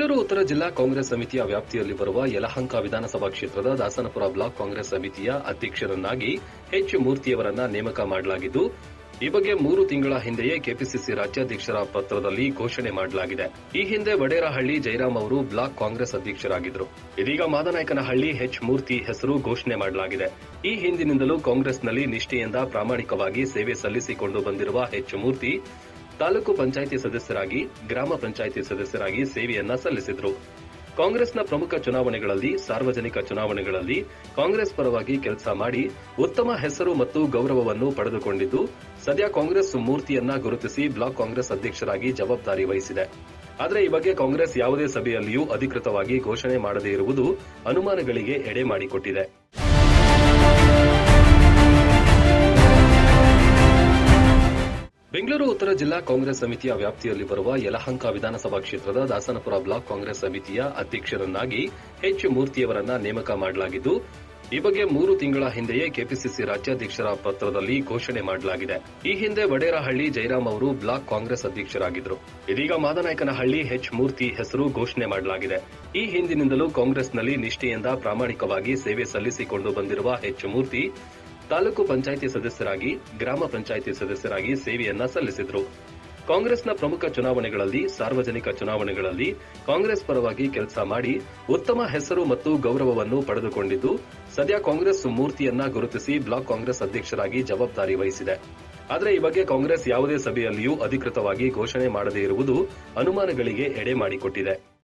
ಬೆಂಗಳೂರು ಉತ್ತರ ಜಿಲ್ಲಾ ಕಾಂಗ್ರೆಸ್ ಸಮಿತಿಯ ವ್ಯಾಪ್ತಿಯಲ್ಲಿ ಬರುವ ಯಲಹಂಕ ವಿಧಾನಸಭಾ ಕ್ಷೇತ್ರದ ದಾಸನಪುರ ಬ್ಲಾಕ್ ಕಾಂಗ್ರೆಸ್ ಸಮಿತಿಯ ಅಧ್ಯಕ್ಷರನ್ನಾಗಿ ಹೆಚ್ ಮೂರ್ತಿಯವರನ್ನ ನೇಮಕ ಮಾಡಲಾಗಿದ್ದು, ಈ ಬಗ್ಗೆ ಮೂರು ತಿಂಗಳ ಹಿಂದೆಯೇ ಕೆಪಿಸಿಸಿ ರಾಜ್ಯಾಧ್ಯಕ್ಷರ ಪತ್ರದಲ್ಲಿ ಘೋಷಣೆ ಮಾಡಲಾಗಿದೆ. ಈ ಹಿಂದೆ ವಡೇರಹಳ್ಳಿ ಜೈರಾಮ್ ಅವರು ಬ್ಲಾಕ್ ಕಾಂಗ್ರೆಸ್ ಅಧ್ಯಕ್ಷರಾಗಿದ್ದರು. ಇದೀಗ ಮಾದನಾಯಕನಹಳ್ಳಿ ಹೆಚ್ ಮೂರ್ತಿ ಹೆಸರು ಘೋಷಣೆ ಮಾಡಲಾಗಿದೆ. ಈ ಹಿಂದಿನಿಂದಲೂ ಕಾಂಗ್ರೆಸ್ನಲ್ಲಿ ನಿಷ್ಠೆಯಿಂದ ಪ್ರಾಮಾಣಿಕವಾಗಿ ಸೇವೆ ಸಲ್ಲಿಸಿಕೊಂಡು ಬಂದಿರುವ ಹೆಚ್ ಮೂರ್ತಿ ತಾಲೂಕು ಪಂಚಾಯಿತಿ ಸದಸ್ಯರಾಗಿ, ಗ್ರಾಮ ಪಂಚಾಯಿತಿ ಸದಸ್ಯರಾಗಿ ಸೇವೆಯನ್ನ ಸಲ್ಲಿಸಿದ್ರು. ಕಾಂಗ್ರೆಸ್ನ ಪ್ರಮುಖ ಚುನಾವಣೆಗಳಲ್ಲಿ, ಸಾರ್ವಜನಿಕ ಚುನಾವಣೆಗಳಲ್ಲಿ ಕಾಂಗ್ರೆಸ್ ಪರವಾಗಿ ಕೆಲಸ ಮಾಡಿ ಉತ್ತಮ ಹೆಸರು ಮತ್ತು ಗೌರವವನ್ನು ಪಡೆದುಕೊಂಡಿದ್ದು, ಸದ್ಯ ಕಾಂಗ್ರೆಸ್ ಮೂರ್ತಿಯನ್ನ ಗುರುತಿಸಿ ಬ್ಲಾಕ್ ಕಾಂಗ್ರೆಸ್ ಅಧ್ಯಕ್ಷರಾಗಿ ಜವಾಬ್ದಾರಿ ವಹಿಸಿದೆ. ಆದರೆ ಈ ಬಗ್ಗೆ ಕಾಂಗ್ರೆಸ್ ಯಾವುದೇ ಸಭೆಯಲ್ಲಿಯೂ ಅಧಿಕೃತವಾಗಿ ಘೋಷಣೆ ಮಾಡದೇ ಇರುವುದು ಅನುಮಾನಗಳಿಗೆ ಎಡೆ ಮಾಡಿಕೊಟ್ಟಿದೆ. ಬೆಂಗಳೂರು ಉತ್ತರ ಜಿಲ್ಲಾ ಕಾಂಗ್ರೆಸ್ ಸಮಿತಿಯ ವ್ಯಾಪ್ತಿಯಲ್ಲಿ ಬರುವ ಯಲಹಂಕ ವಿಧಾನಸಭಾ ಕ್ಷೇತ್ರದ ದಾಸನಪುರ ಬ್ಲಾಕ್ ಕಾಂಗ್ರೆಸ್ ಸಮಿತಿಯ ಅಧ್ಯಕ್ಷರನ್ನಾಗಿ ಹೆಚ್ ಮೂರ್ತಿಯವರನ್ನ ನೇಮಕ ಮಾಡಲಾಗಿದ್ದು, ಈ ಬಗ್ಗೆ ಮೂರು ತಿಂಗಳ ಹಿಂದೆಯೇ ಕೆಪಿಸಿಸಿ ರಾಜ್ಯಾಧ್ಯಕ್ಷರ ಪತ್ರದಲ್ಲಿ ಘೋಷಣೆ ಮಾಡಲಾಗಿದೆ. ಈ ಹಿಂದೆ ವಡೇರಹಳ್ಳಿ ಜಯರಾಮ್ ಅವರು ಬ್ಲಾಕ್ ಕಾಂಗ್ರೆಸ್ ಅಧ್ಯಕ್ಷರಾಗಿದ್ದರು. ಇದೀಗ ಮಾದನಾಯಕನಹಳ್ಳಿ ಹೆಚ್ ಮೂರ್ತಿ ಹೆಸರು ಘೋಷಣೆ ಮಾಡಲಾಗಿದೆ. ಈ ಹಿಂದಿನಿಂದಲೂ ಕಾಂಗ್ರೆಸ್ನಲ್ಲಿ ನಿಷ್ಠೆಯಿಂದ ಪ್ರಾಮಾಣಿಕವಾಗಿ ಸೇವೆ ಸಲ್ಲಿಸಿಕೊಂಡು ಬಂದಿರುವ ಹೆಚ್ ಮೂರ್ತಿ ತಾಲೂಕು ಪಂಚಾಯಿತಿ ಸದಸ್ಯರಾಗಿ, ಗ್ರಾಮ ಪಂಚಾಯಿತಿ ಸದಸ್ಯರಾಗಿ ಸೇವೆಯನ್ನ ಸಲ್ಲಿಸಿದ್ರು. ಕಾಂಗ್ರೆಸ್ನ ಪ್ರಮುಖ ಚುನಾವಣೆಗಳಲ್ಲಿ, ಸಾರ್ವಜನಿಕ ಚುನಾವಣೆಗಳಲ್ಲಿ ಕಾಂಗ್ರೆಸ್ ಪರವಾಗಿ ಕೆಲಸ ಮಾಡಿ ಉತ್ತಮ ಹೆಸರು ಮತ್ತು ಗೌರವವನ್ನು ಪಡೆದುಕೊಂಡಿದ್ದು, ಸದ್ಯ ಕಾಂಗ್ರೆಸ್ ಮೂರ್ತಿಯನ್ನ ಗುರುತಿಸಿ ಬ್ಲಾಕ್ ಕಾಂಗ್ರೆಸ್ ಅಧ್ಯಕ್ಷರಾಗಿ ಜವಾಬ್ದಾರಿ ವಹಿಸಿದೆ. ಆದರೆ ಈ ಬಗ್ಗೆ ಕಾಂಗ್ರೆಸ್ ಯಾವುದೇ ಸಭೆಯಲ್ಲಿಯೂ ಅಧಿಕೃತವಾಗಿ ಘೋಷಣೆ ಮಾಡದೇ ಇರುವುದು ಅನುಮಾನಗಳಿಗೆ ಎಡೆ ಮಾಡಿಕೊಟ್ಟಿದೆ.